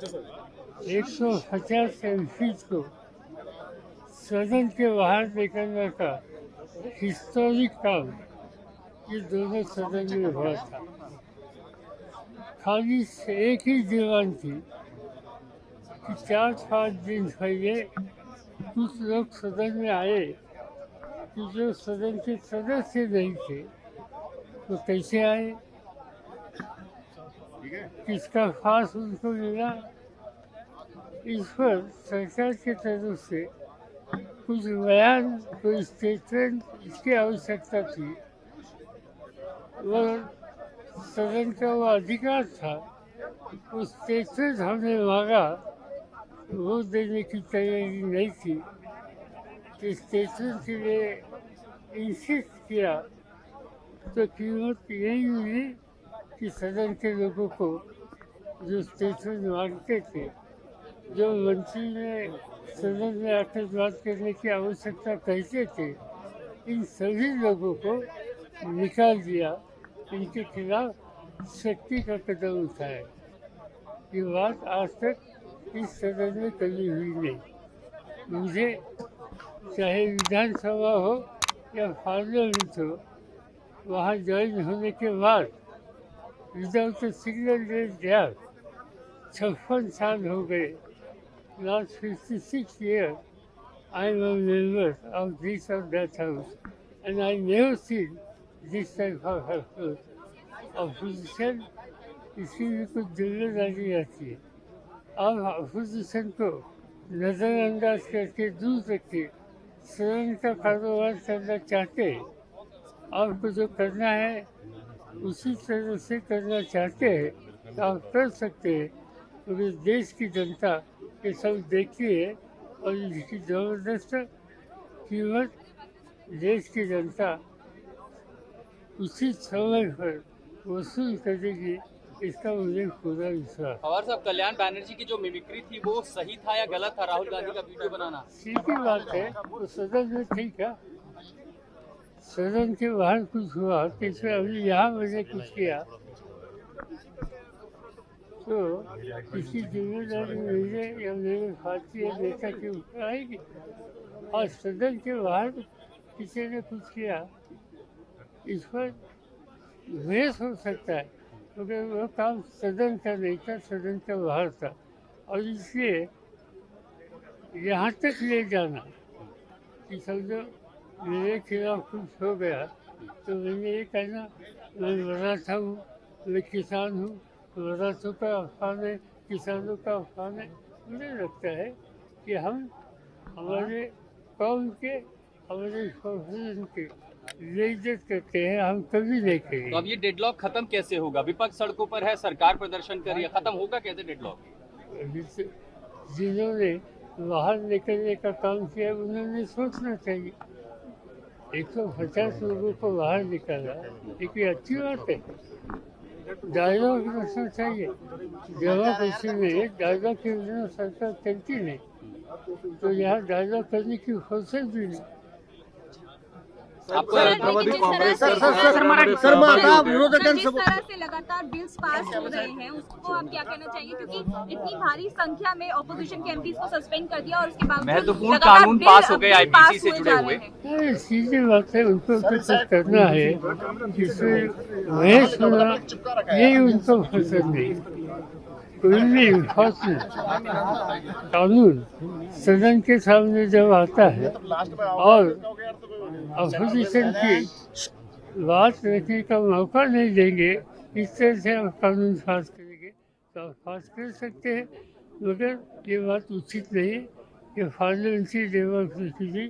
एक सौ पचास एमपीज को सदन के बाहर निकलने का हिस्टोरिक काम ये दोनों सदन में हुआ था। खाली एक ही दीवान थी कि चार पाँच दिन पहले कुछ लोग सदन में आए कि जो सदन के सदस्य नहीं थे तो कैसे आए? किसका खास उनको मिला? इस पर सरकार की तरफ़ से कुछ बयान कोई स्टेटमेंट इसकी आवश्यकता थी। और सदन का वो अधिकार था उस स्टेटमेंट हमने मांगा, वो देने की तैयारी नहीं थी। तो स्टेटमेंट के लिए इंसिस्ट किया तो कीमत यही हुई कि सदन के लोगों को जो स्टेटमेंट मांगते थे, जो मंत्री ने सदन में आकर बात करने की आवश्यकता कहते थे, इन सभी लोगों को निकाल दिया। इनके खिलाफ सख्ती का कदम उठाया। ये बात आज तक इस सदन में कभी हुई नहीं। मुझे चाहे विधानसभा हो या पार्लियामेंट हो वहाँ ज्वाइन होने के बाद विदाउट सिग्नल गैप छप्पन साल हो गए last 56 years, I'm a member of this or that house, and I never seen this type of approach. Opposition इसी में कुछ ज़िम्मेदारी आती है अब अपोजिशन को नज़रअंदाज करके दूर रखे सदन का कारोबार करना चाहते हैं आपको जो करना है उसी तरह से करना चाहते हैं तो आप कर सकते हैं। क्योंकि देश की जनता ये सब देखती है और इसकी ज़बरदस्त कीमत देश की जनता उसी समय पर वसूल करेगी इसका मुझे पूरा विश्वास। पवार साहब कल्याण बैनर्जी की जो मिमिक्री थी वो सही था या गलत था? राहुल गांधी का वीडियो बनाना। सीधी बात है वो सदन में ठीक है सदन के बाहर कुछ हुआ तो अभी यहाँ मैंने कुछ किया। तो किसी ज़िम्मेदारी मेरे या मेरे भारतीय नेता के ऊपर आएगी और सदन के बाहर किसी ने कुछ किया। इस पर बहस हो सकता है, क्योंकि तो वह काम सदन का नहीं था, सदन का बाहर था। और इसलिए यहाँ तक ले जाना कि समझो मेरे खिलाफ कुछ हो गया तो मैंने ये कहना मैं मराठा हूँ मैं किसान हूँ मराठों का अफवाह है किसानों का अफवाह है मुझे लगता है कि हम हमारे कौम के हमारे प्रोफेशन के बेइज्जत करते हैं हम कभी नहीं तो अब ये डेडलॉक खत्म कैसे होगा? विपक्ष सड़कों पर है सरकार प्रदर्शन कर रही है खत्म होगा कैसे डेडलॉक जिन्होंने बाहर निकलने का काम किया उन्होंने सोचना चाहिए। एक सौ पचास लोगों को बाहर निकाला। एक ये अच्छी बात है। डायलॉग रखना चाहिए। जगह किसी में डायलॉग की योजना सरकार चलती नहीं। तो यहाँ डायलॉग करने की फुर्सत भी नहीं। लगातार बिल्स पास हो रहे हैं उसको आप क्या कहना चाहिए क्योंकि इतनी भारी संख्या में ऑपोजिशन के एमपीज को सस्पेंड कर दिया और उसके बाद महत्वपूर्ण कानून पास हो गए IPC से जुड़े हुए। सीधी बात है उनको तो कुछ करना है जिससे बहस होना यही उनको पसंद नहीं भी enforcement कानून सदन के सामने जब आता है और अपोजिशन की बात रखने का मौका नहीं देंगे, इस तरह से आप कानून पास करेंगे तो आप पास कर सकते हैं। मगर ये बात उचित नहीं है। कि डेमोक्रेसी की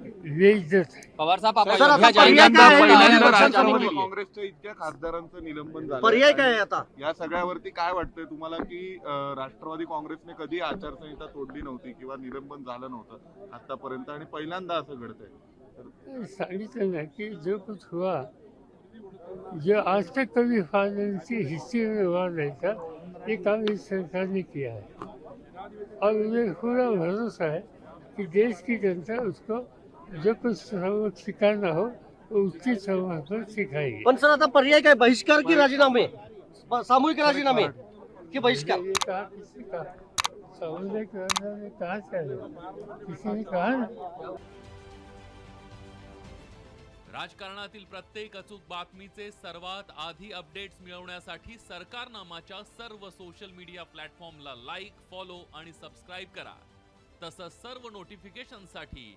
पवार साहब सर, आता पर्याय काय आहे? पहिल्यांदा के लिए। काँग्रेसच्या इतक्या खासदारांचं निलंबन झालं पर्याय काय आहे आता? या सगळ्यावरती काय वाटतंय तुम्हाला की अं, राष्ट्रवादी काँग्रेसने कधी आचारसंहिता तोडली नव्हती किंवा निलंबन झालं नव्हतं आतापर्यंत? आणि पहिल्यांदा असं घडतंय. सांगितलं ना कि जो कुछ हुआ जो आज तक कभी फाइनेंस हिस्ट्री में हुआ नहीं था ये काम इस सरकार ने किया है। और मुझे पूरा भरोसा है कि देश की जनता उसको जो कुछ सबक सिखाना हो उचित समय पर सिखाएगी पण सर आता पर्याय काय? बहिष्कार की राजीनामे? सामूहिक राजीनामे कि बहिष्कार? ये कहा किसी का समुदाय के. अंदर में कहा चाहिए किसी ने कहा ना? राजकारणातील प्रत्येक अचूक बातमीचे सर्वात आधी अपडेट्स मिळवण्यासाठी सरकारनामाच्या सर्व सोशल मीडिया प्लॅटफॉर्मला लाईक फॉलो आणि सबस्क्राईब करा. तसंच सर्व नोटिफिकेशनसाठी